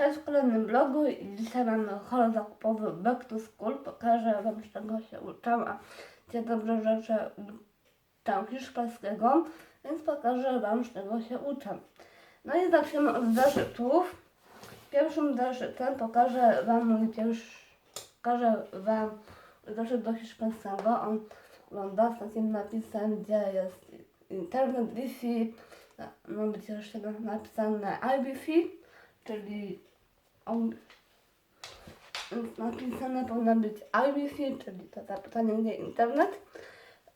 Cześć w kolejnym blogu i dzisiaj mamy hol zakupowy Back to School. Pokażę Wam z czego się uczę, a gdzie dobrze rzeczy uczę hiszpańskiego, więc pokażę Wam z czego się uczę. No i zaczniemy od zeszytów. Pierwszym zeszytem pokażę Wam mój pierwszy, pokażę Wam zeszyt do hiszpańskiego. On wygląda z takim napisem, gdzie jest internet, Wi-Fi, ma być jeszcze napisane iWi-Fi, czyli napisane powinno być iWi-Fi, czyli to zapytanie gdzie internet.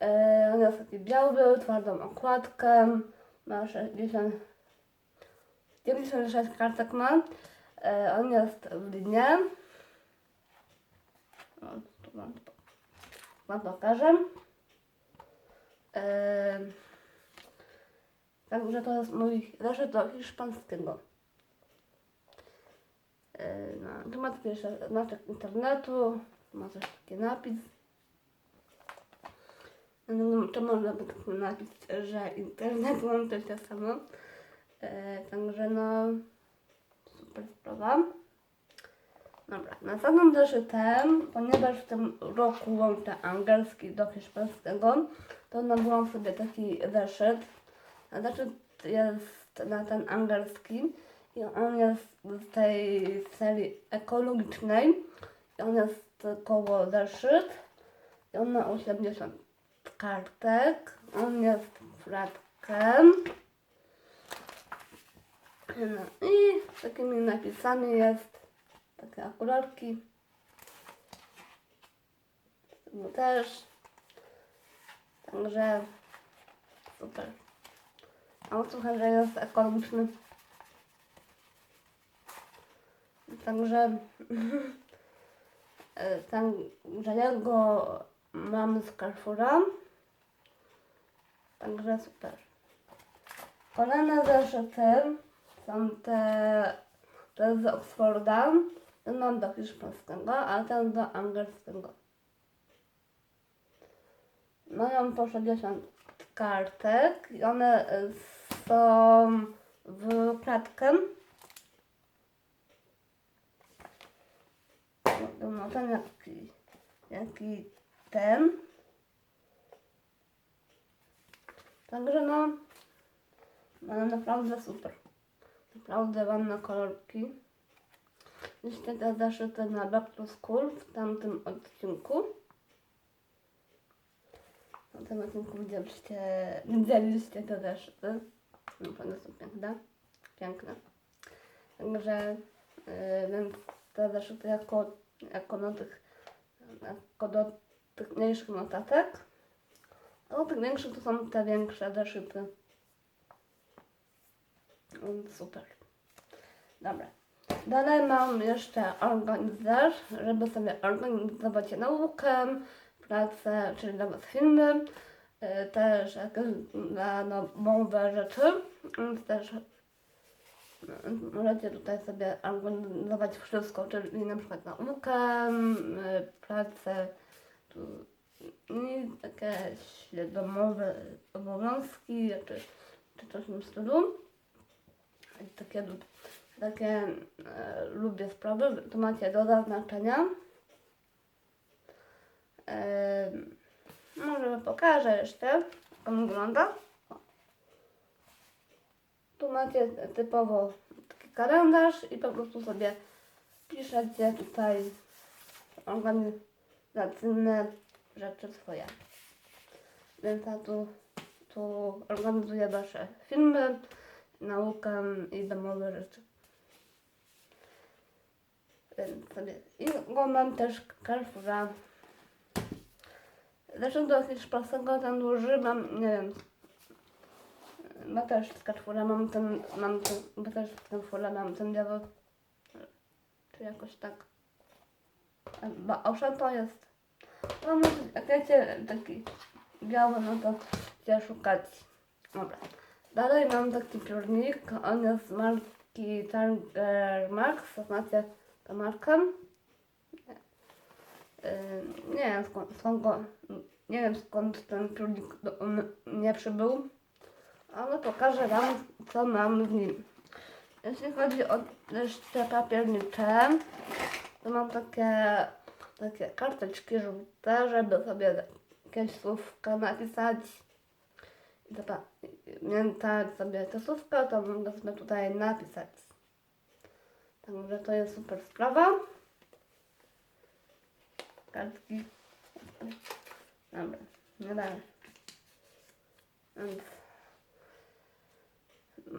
E, on jest taki biały, twardą okładkę, ma 60, 96 kartek ma. E, on jest w linie. O, tu wam, wam pokażę. E, Także to jest mój zeszyt do hiszpańskiego. Ma taki jeszcze znaczek internetu, ma też taki napis. No, to można by taki napis, że internet mam też to samo. Yy, Także no, super sprawa. Dobra, następnym zeszytem, ponieważ w tym roku łączę angielski do hiszpańskiego, to nabyłam sobie taki zeszyt. Zeszyt jest na ten angielski i on jest z tej serii ekologicznej. I on jest koło zeszyt i on ma 80 kartek. On jest flatkiem. No i takimi napisami jest takie akuratki. Tu też. Także super. A usłyszę, że jest ekologiczny. Także także ja go mam z Carrefoura. Także super. Kolejne zeszyty są te, jest z Oxforda. Ten mam do hiszpańskiego, a ten do angielskiego. Mają po 60 kartek i one e, są w klatkę. No, no ten jaki, jaki ten. Także no, ale naprawdę super. Naprawdę ładne kolorki. Te zaszyte na Back to School w tamtym odcinku. Na tym odcinku widzieliście, widzieliście te zeszyty. Naprawdę są piękne. Piękne. Także yy, więc te zeszyty jako, jako, do tych, mniejszych notatek. A tych większych to są te większe zeszyty. Super. Dobra. Dalej mam jeszcze organizer, żeby sobie organizować naukę, pracę, czyli Was filmy, y, też jakieś nowe rzeczy, też możecie tutaj sobie organizować wszystko, czyli na przykład naukę, pracę tu, i jakieś domowe obowiązki, czy, czy coś w tym stylu. Takie, takie e, lubię sprawy, tu macie do zaznaczenia. Em, może pokażę jeszcze, jak on wygląda. Tu macie typowo taki kalendarz i po prostu sobie piszecie tutaj organizacyjne rzeczy swoje. Więc ja tu, tu organizuję wasze filmy, naukę i domowe rzeczy. Więc sobie. I go mam też Carrefoura. Zresztą do hiszpańskiego ten duży mam, nie wiem, ma też mam ten, mam ten, bo też z mam ten biały, czy jakoś tak. Bo owszem to jest, no może, jak wiecie, taki biały, no to gdzie szukać. Dobra. Dalej mam taki piórnik, on jest z marki Tiger Max, to znacie tę markę. Nie wiem skąd, skąd go, nie wiem skąd ten piórnik do mnie przybył, ale pokażę Wam co mam w nim. Jeśli chodzi o jeszcze papiernicze, to mam takie, takie karteczki żółte, żeby sobie jakieś słówka napisać. I zapamiętać sobie te słówka, to mogę sobie tutaj napisać. Także to jest super sprawa. Kartki. Dobra, nie dalej. Więc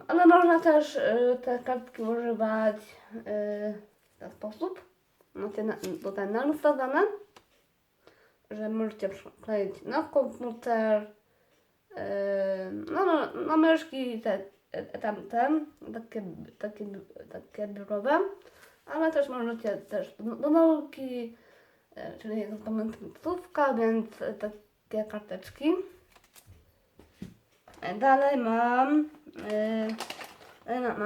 ale można też y, te kartki używać y, w ten sposób. Macie na, tutaj narysowane, że możecie przykleić na komputer, y, no, no, na myszki te, te, tamte, takie, takie, takie biurowe, ale też możecie też do, do nauki, czyli zapamiętówka, więc y, takie karteczki. Dalej mam, yy, dalej ma-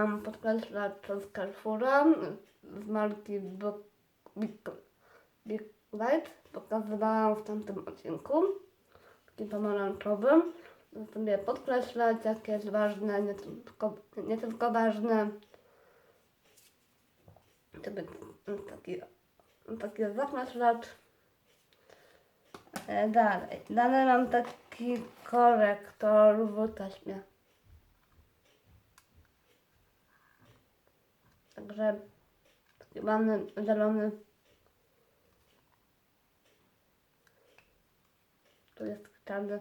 mam podkreślacz z Carrefoura z marki Big, Light. Pokazywałam w tamtym odcinku, taki pomarańczowym. Sobie podkreślać, jakie jest ważne, nie tylko, nie tylko ważne. To być taki, taki zakreślacz. E, Dalej. Dalej mam taki korektor w taśmie. Także ładny, zielony. Tu jest czarny.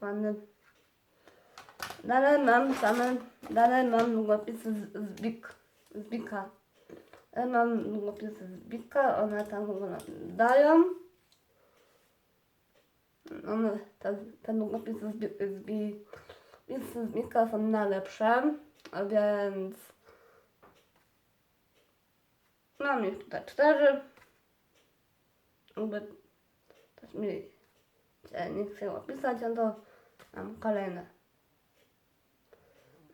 Ładny. Dalej mam same, dalej mam długopisy z, z z Bika. Ja mam długopisy z Bika, one tam dają. One, te, te z, z Bika są najlepsze, a więc mam ich tutaj cztery. Jakby ktoś mi się nie chce opisać, no to mam kolejne.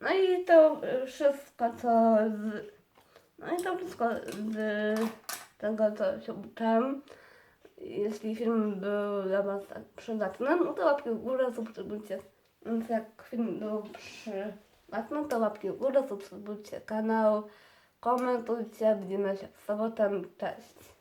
No i to wszystko, co z, no i to wszystko z tego, co się uczyłem. Jeśli film był dla Was tak przydatny, no to łapki w górę, subskrybujcie. Więc jak film był przydatny, to łapki w górę, subskrybujcie kanał, komentujcie. Widzimy się w sobotę. Cześć.